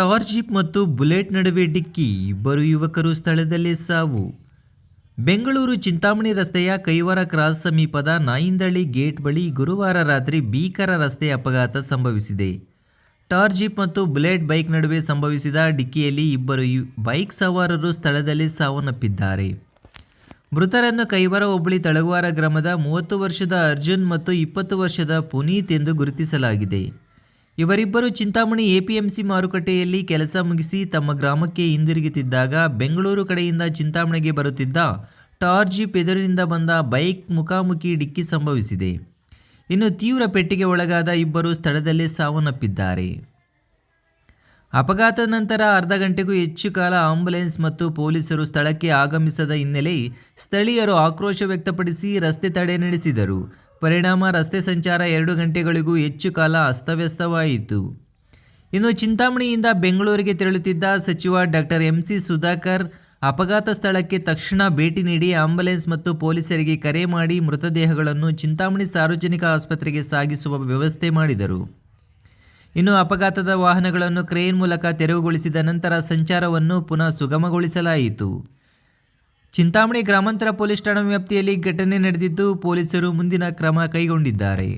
ಟಾರ್ jeep ಮತ್ತು bullet ನಡುವೆ ಡಿಕ್ಕಿ, ಇಬ್ಬರು ಯುವಕರು ಸ್ಥಳದಲ್ಲೇ ಸಾವು. ಬೆಂಗಳೂರು ಚಿಂತಾಮಣಿ ರಸ್ತೆಯ ಕೈವಾರ ಕ್ರಾಸ್ ಸಮೀಪದ ನಾಯಿಂದಳ್ಳಿ ಗೇಟ್ ಬಳಿ ಗುರುವಾರ ರಾತ್ರಿ ಭೀಕರ ರಸ್ತೆ ಅಪಘಾತ ಸಂಭವಿಸಿದೆ. ಟಾರ್ ಜೀಪ್ ಮತ್ತು ಬುಲೆಟ್ ಬೈಕ್ ನಡುವೆ ಸಂಭವಿಸಿದ ಡಿಕ್ಕಿಯಲ್ಲಿ ಇಬ್ಬರು ಬೈಕ್ ಸವಾರರು ಸ್ಥಳದಲ್ಲಿ ಸಾವನ್ನಪ್ಪಿದ್ದಾರೆ. ಮೃತರನ್ನು ಕೈವಾರ ಹೋಬಳಿ ತಳಗುವಾರ ಗ್ರಾಮದ ಮೂವತ್ತು ವರ್ಷದ ಅರ್ಜುನ್ ಮತ್ತು ಇಪ್ಪತ್ತು ವರ್ಷದ ಪುನೀತ್ ಎಂದು ಗುರುತಿಸಲಾಗಿದೆ. ಇವರಿಬ್ಬರು ಚಿಂತಾಮಣಿ ಎಪಿಎಂಸಿ ಮಾರುಕಟ್ಟೆಯಲ್ಲಿ ಕೆಲಸ ಮುಗಿಸಿ ತಮ್ಮ ಗ್ರಾಮಕ್ಕೆ ಹಿಂದಿರುಗುತ್ತಿದ್ದಾಗ ಬೆಂಗಳೂರು ಕಡೆಯಿಂದ ಚಿಂತಾಮಣಿಗೆ ಬರುತ್ತಿದ್ದ ಟಾರ್ ಜೀಪ್ ಎದುರಿನಿಂದ ಬಂದ ಬೈಕ್ ಮುಖಾಮುಖಿ ಡಿಕ್ಕಿ ಸಂಭವಿಸಿದೆ. ಇನ್ನು ತೀವ್ರ ಪೆಟ್ಟಿಗೆ ಒಳಗಾದ ಇಬ್ಬರು ಸ್ಥಳದಲ್ಲೇ ಸಾವನ್ನಪ್ಪಿದ್ದಾರೆ. ಅಪಘಾತ ನಂತರ ಅರ್ಧ ಗಂಟೆಗೂ ಹೆಚ್ಚು ಕಾಲ ಆಂಬುಲೆನ್ಸ್ ಮತ್ತು ಪೊಲೀಸರು ಸ್ಥಳಕ್ಕೆ ಆಗಮಿಸದ ಹಿನ್ನೆಲೆ ಸ್ಥಳೀಯರು ಆಕ್ರೋಶ ವ್ಯಕ್ತಪಡಿಸಿ ರಸ್ತೆ ತಡೆ ನಡೆಸಿದರು. ಪರಿಣಾಮ ರಸ್ತೆ ಸಂಚಾರ ಎರಡು ಗಂಟೆಗಳಿಗೂ ಹೆಚ್ಚು ಕಾಲ ಅಸ್ತವ್ಯಸ್ತವಾಯಿತು. ಇನ್ನು ಚಿಂತಾಮಣಿಯಿಂದ ಬೆಂಗಳೂರಿಗೆ ತೆರಳುತ್ತಿದ್ದ ಸಚಿವ ಡಾಕ್ಟರ್ ಎಂ ಸಿ ಸುಧಾಕರ್ ಅಪಘಾತ ಸ್ಥಳಕ್ಕೆ ತಕ್ಷಣ ಭೇಟಿ ನೀಡಿ ಆಂಬುಲೆನ್ಸ್ ಮತ್ತು ಪೊಲೀಸರಿಗೆ ಕರೆ ಮಾಡಿ ಮೃತದೇಹಗಳನ್ನು ಚಿಂತಾಮಣಿ ಸಾರ್ವಜನಿಕ ಆಸ್ಪತ್ರೆಗೆ ಸಾಗಿಸುವ ವ್ಯವಸ್ಥೆ ಮಾಡಿದರು. ಇನ್ನು ಅಪಘಾತದ ವಾಹನಗಳನ್ನು ಕ್ರೇನ್ ಮೂಲಕ ತೆರವುಗೊಳಿಸಿದ ನಂತರ ಸಂಚಾರವನ್ನು ಪುನಃ ಸುಗಮಗೊಳಿಸಲಾಯಿತು. ಚಿಂತಾಮಣಿ ಗ್ರಾಮಾಂತರ ಪೊಲೀಸ್ ಠಾಣಾ ವ್ಯಾಪ್ತಿಯಲ್ಲಿ ಘಟನೆ ನಡೆದಿದ್ದು ಪೊಲೀಸರು ಮುಂದಿನ ಕ್ರಮ ಕೈಗೊಂಡಿದ್ದಾರೆ.